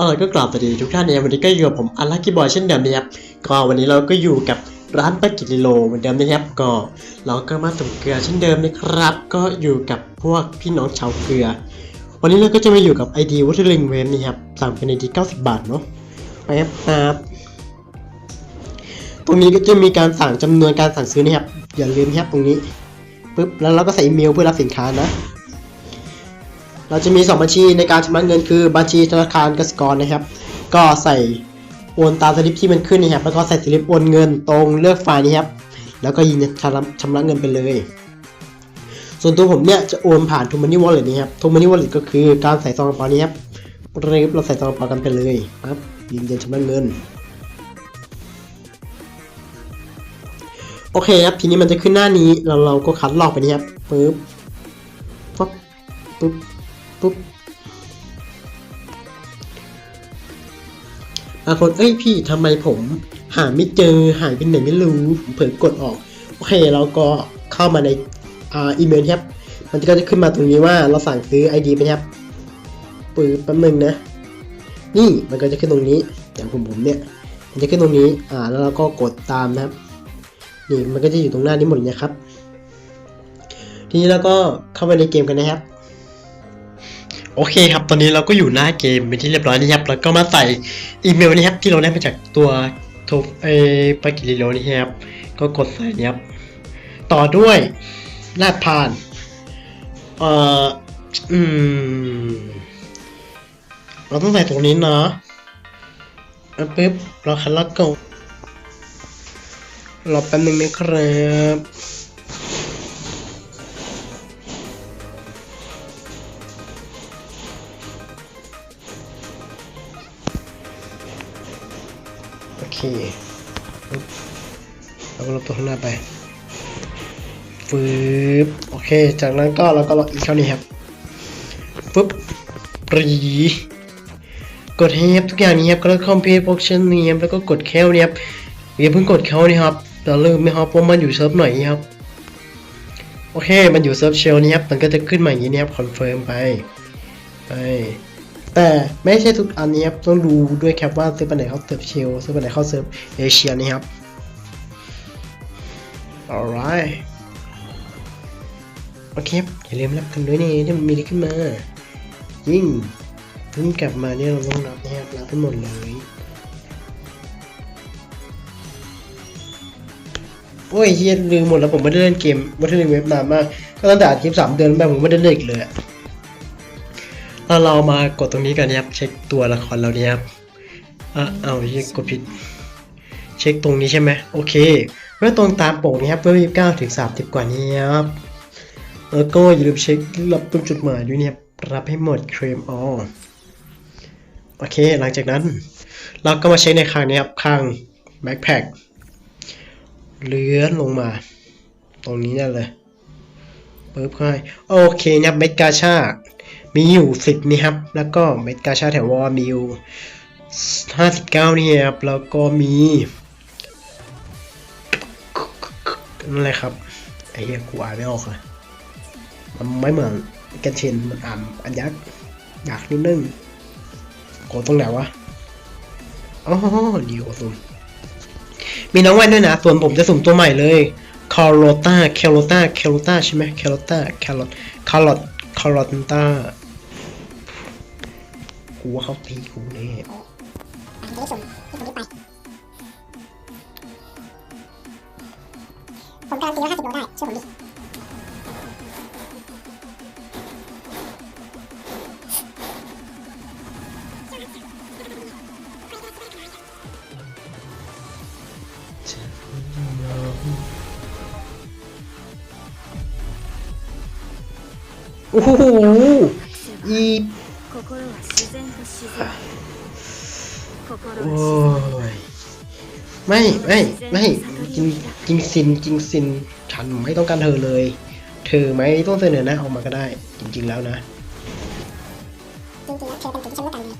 เออก็กราบสวัสดีทุกท่านเนี่ยวันนี้ก็อยู่กับผมอัลลักกี้บอยเช่นเดิมนะครับก็วันนี้เราก็อยู่กับร้านปากิลิโลเหมือนเดิมนะครับก็เราก็มาตุ่มเกลือเช่นเดิมนะครับ ก็อยู่กับพวกพี่น้องชาวเกลือ วันนี้เราก็จะมาอยู่กับไอดีวัตถุลิงเวฟนี่ครับสั่งเป็นไอดี90 บาทเนาะไปครับครับตรงนี้ก็จะมีการสั่งจำนวนการสั่งซื้อนะครับอย่าลืมนะครับตรงนี้ปึ๊บแล้วเราก็ใส่อีเมลเพื่อรับสินค้านะ เราจะมี 2 บัญชีในการชำระเงินคือบัญชีธนาคารกสิกรนะครับ ก็ใส่โอนตามสลิปที่มันขึ้นนะครับ แล้วก็ใส่สลิปโอนเงินตรงเลือกไฟล์นี้ครับ แล้วก็ยืนยันชำระชำระเงินไปเลย ส่วนตัวผมเนี่ยจะโอนผ่าน t ูมันนี่วอลเล็ตนี่ครับ t ูมันนี่วอลเล็ตก็คือการใส่ซองกระเป๋านี้ครับเราเราใส่ซองกระเป๋ากันไปเลยครับยืนยันชำระเงินโอเคครับทีนี้มันจะขึ้นหน้านี้เราเราก็คัดลอกไปนี่ครับปึ๊บปั๊บปึ๊บ ปุ๊บบางคนเอ้ยพี่ทำไมผมหาไม่เจอหายไปไหนไม่รู้ผมเผลอกดออก โอเคเราก็เข้ามาในอ่าอีเมลครับ มันก็จะขึ้นมาตรงนี้ว่าเราสั่งซื้อ ID ไปครับปื๊บแป๊บนึงนะ นี่มันก็จะขึ้นตรงนี้อย่างผมผมเนี่ย มันจะขึ้นตรงนี้อ่าแล้วเราก็กดตามนะครับนี่มันก็จะอยู่ตรงหน้านี้หมดเลยนะครับ ทีนี้เราก็เข้าไปในเกมกันนะครับ โอเคครับ ตอนนี้เราก็อยู่หน้าเกมเป็นที่เรียบร้อยนะครับ แล้วก็มาใส่อีเมลนี้ครับที่เราได้มาจากตัวโทเอปากิลิโลนี่ครับ ก็กดใส่นี่ครับ ต่อด้วยรหัสผ่าน เอ่อ อืม เราต้องใส่ตรงนี้เนาะอะปึ๊บ เราคันล็อกก่อนรอแป๊บนึงนะครับ โอเคปึ๊บเราก็ลบตัวข้างหน้าไปฟืบโอเค จากนั้นก็เราก็ล็อกอีกเข้านี่ครับปึ๊บปรีกดเฮฟทุกอย่างนี้ครับก็แล้วคอมเพลตโปรชั่นนี้ครับแล้วก็กดแคลเนี่ยครับอย่าเพิ่งกดเขานี่ครับเราลืมไม่ครับว่ามันอยู่เซิร์ฟหน่อยนี่ครับโอเค มันอยู่เซิร์ฟเชลนี่ครับมันก็จะขึ้นมาอย่างนี้นะครับคอนเฟิร์มไปไป แต่ไม่ใช่ทุกอันนี้ครับต้องดูด้วยครับว่าเซิร์ฟอันไหนเขาเซิร์ฟเชลเซิร์ฟอันไหนเขาเซิร์ฟเอเชียนี่ครับ alright โอเคอย่าลืมรับกันด้วยนี่ที่มันมีขึ้นมา ยิ่งเพิ่งกลับมาเนี่ยเราต้องรับนะครับรับให้งหมดเลยโอ้ยเฮียลืมหมดแล้วผมไม่ได้เล่นเกมวัตถุเว็บนานมาก ก็ตั้งแต่อัดคลิปสามเดือนแม่ผมไม่ได้เล่นอีกเลยอะ เราเรามากดตรงนี้กันนะครับเช็คตัวละครเราเนี่ยครับอะเอาเช็คกดผิด เช็คตรงนี้ใช่ไหมโอเคเมื่อตรงตามปกนี้ครับเพิ่มยี่สิบเก้าถึงสามสิบกว่านี้ครับแล้วก็อย่าลืมเช็ครับตรงจุดหมายด้วยเนี่ยรับให้หมดเคลมออโอเค หลังจากนั้น เราก็มาเช็คในคางนี้ครับคางแบ็คแพคเลื่อนลงมา ตรงนี้นั่นเลยปึ๊บเข้าโอเคนะครับเมกาชา มีอยู่สิบนี่ครับ แล้วก็เม็ดกาชาแถววอมีอยู่ห้าสิบเก้านี่ครับ แล้วก็มีนั่นแหละครับ ไอ้เหี้ยกูอ่านไม่ออกเลยมันไม่เหมือนกันเชนมันอ่านอันยักษ์อยากนิดนึงกดตรงไหนวะอ๋อดีกว่าสุมมีน้องแว่นด้วยนะ ส่วนผมจะสุ่มตัวใหม่เลยคาร์โลตาแคโรตาแคโรตาใช่ไหมแคโรตาแคโรคาร์ลอตคาร์ลอตตา กูว่าเขาตีกูเนี่คผมการันตีว่าห้าสิบโลได้เชื่อผมดิโอ้โหอี โอ้ยไม่ไม่ไม่จิงจิงซินจิงซิน ฉันไม่ต้องการเธอเลย เธอไม่ต้องเสนอหน้าออกมาก็ได้ จริง ๆ แล้วนะจริงๆแล้วเธอเป็นตัที่ฉันต้องการไง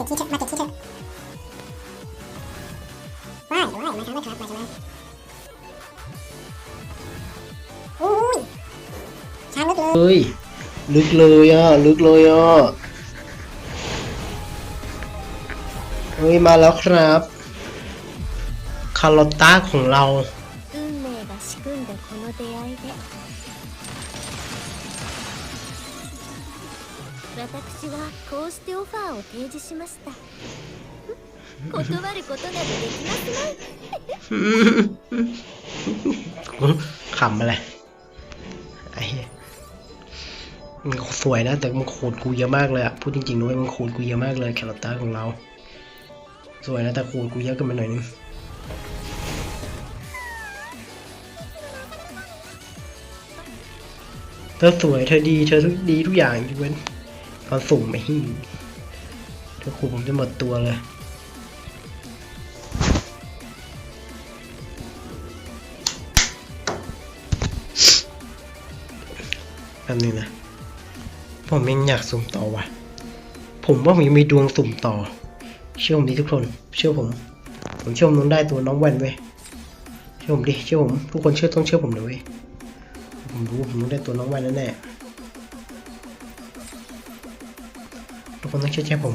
มที่เธอมาเธอมที่เธอ ายว้ายมาทางนะครับมาทางนั้นอุ้ยช้างลึกเลย เฮ้ย ลึกเลยอ่ะ ลึกเลยอ่ะ เฮ้ย มาแล้วครับ คาร์ลอตต้าของเรา 運命が仕組んだこの出会いで私はこうしてオファーを提示しました 断ることなどできますまい ขำอะไรไอ้เหี้ยมันสวยนะ แต่มันขูดกูเยอะมากเลยอะพูดจริงๆด้วยมันขูดกูเยอะมากเลยแครอตต้าของเรา สวยนะแต่ขูดกูเยอะเกันไปหน่อยนึงเธอสวยเธอดีเธอทุกดีทุกอย่างยกเว้นตอนสุ่มไม่หิ้งเธอขูดผมจะหมดตัวเลย แป๊บนึงนะ ผมยังอยากสุ่มต่อว่ะ ผมว่าผมยังมีดวงสุ่มต่อ เชื่อผมดิทุกคน เชื่อผม ผมเชื่อผมต้องได้ตัวน้องแวนเว้ยเชื่อผมดิ เชื่อผม ทุกคนเชื่อต้องเชื่อผมเลยเว้ยผมรู้ผมต้องได้ตัวน้องแวนแน่ๆทุกคนต้องเชื่อใจผม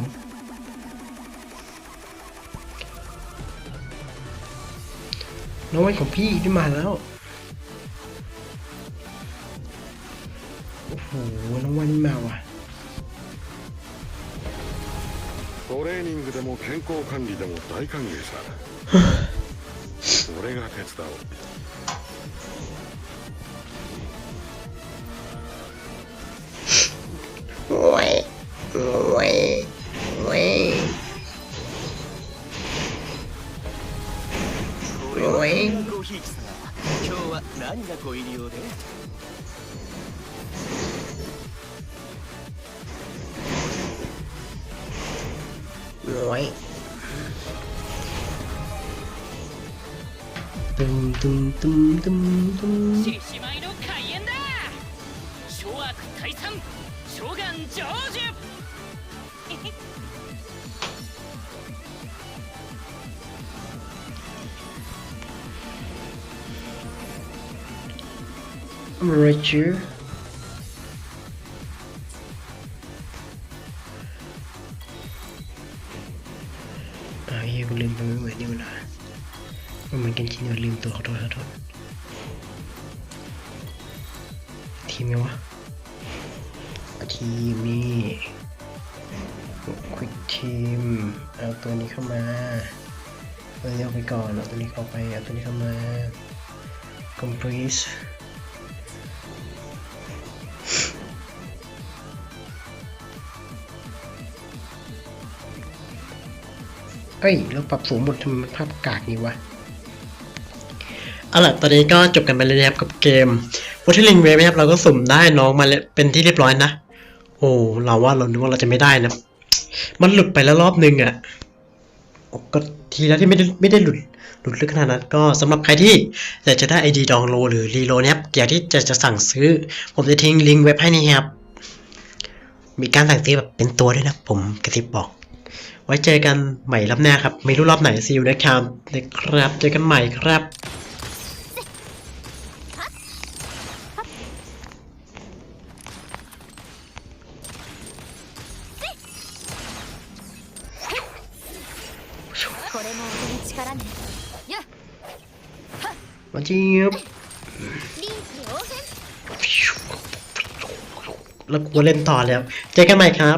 น้องแวนของพี่ที่มาแล้ว โอ้โห น้องแวนนี่มาว่ะ トレーニングでも健康管理でも大歓迎さ俺が手伝おう โอ้ยโอ้ Right. Dum. Richard. ออ่กูลืมไปไม่เหมือนนี่มันนะมันเหมือนกันจริงๆลืมตัวขอโทษขอโทษทีมไงวะอะทีมนี่ควิกทีมเอาตัวนี้เข้ามาตัวนี้เอาไปก่อนเอาตัวนี้เข้าไปเอาตัวนี้เข้ามา complete เอ้ย เราปรับสูงหมดทำไมมันภาพกากนี่วะเอาล่ะตอนนี้ก็จบกันไปเลยนะครับกับเกม w a t e r l i n g Wave นะครับเราก็สุ่มได้น้องมาแล้วเป็นที่เรียบร้อยนะ โอ้เราว่าเรานึกว่าเราจะไม่ได้นะ มันหลุดไปแล้วรอบนึงอะ่ะโอ้ก็ทีแล้วที่ไม่ได้ไม่ได้หลุดหลุดลึกขนาดนั้นก็สำหรับใครที่อยากจะได้ ID ดองโลหรือรีโลนะครับอยากที่จะจะสั่งซื้อ ผมจะทิ้งลิงก์เว็บให้นี่ครับ มีการสั่งซื้อแบบเป็นตัวด้วยนะ ผมกระซิบบอก ไว้เจอกันใหม่รอบหน้าครับ ไม่รู้รอบไหนซิวเนะครับนะครับ เจอกันใหม่ครับมาจีบแล้วกูเล่นต่อแล้ว เจอกันใหม่ครับ